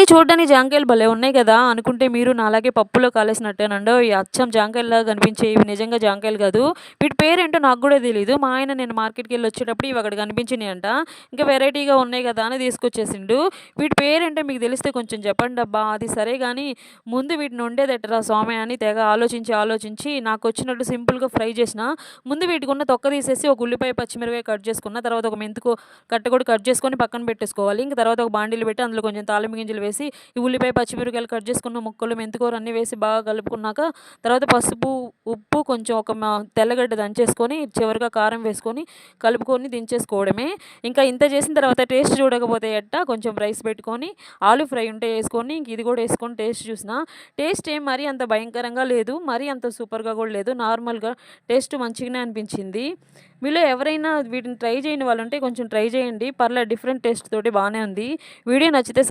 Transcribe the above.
ఏంటండి చూడడానికి జాంకాయలు భలే ఉన్నాయి కదా అనుకుంటే మీరు నాలాగే పప్పులో కాలేసినట్టేనండో ఈ అచ్చం జాంకాయలాగా కనిపించే ఇవి నిజంగా జాంకాయలు కాదు. వీటి పేరేంటో నాకు కూడా తెలియదు మా ఆయన నేను మార్కెట్కి వెళ్ళి వచ్చేటప్పుడు ఇవి అక్కడ కనిపించినాయి అంట ఇంకా వెరైటీగా ఉన్నాయి కదా అని తీసుకొచ్చేసిండు. వీటి పేరేంటో మీకు తెలిస్తే కొంచెం చెప్పండి అబ్బా. అది సరే కానీ ముందు వీటిని వండేదెట్టరా స్వామి అని తెగ ఆలోచించి ఆలోచించి నాకు వచ్చినట్టు సింపుల్గా ఫ్రై చేసిన. ముందు వీటికి ఉన్న తొక్క తీసేసి ఒక ఉల్లిపాయ పచ్చిమిరపకాయ కట్ చేసుకున్న. తర్వాత ఒక మెంతుకు కట్ట కూడా కట్ చేసుకొని పక్కన పెట్టేసుకోవాలి. ఇంకా తర్వాత ఒక బాండీలు పెట్టి అందులో కొంచెం తాలింపు గింజలు వేసి ఈ ఉల్లిపాయ పచ్చిమిరకాయలు కట్ చేసుకున్న ముక్కలు మెంతికూర అన్నీ వేసి బాగా కలుపుకున్నాక తర్వాత పసుపు ఉప్పు కొంచెం ఒక తెల్లగడ్డ దంచేసుకొని చివరిగా కారం వేసుకొని కలుపుకొని దించేసుకోవడమే. ఇంకా ఇంత చేసిన తర్వాత టేస్ట్ చూడకపోతే ఎట్ట కొంచెం రైస్ పెట్టుకొని ఆలు ఫ్రై ఉంటే వేసుకొని ఇంక ఇది కూడా వేసుకొని టేస్ట్ చూసిన టేస్ట్ ఏం మరీ అంత భయంకరంగా లేదు మరీ అంత సూపర్గా కూడా లేదు నార్మల్గా టేస్ట్ మంచిగానే అనిపించింది. మీలో ఎవరైనా వీటిని ట్రై చేయని వాళ్ళు ఉంటే కొంచెం ట్రై చేయండి పర్లేదు డిఫరెంట్ టేస్ట్ తోటి బాగానే ఉంది. వీడియో నచ్చితే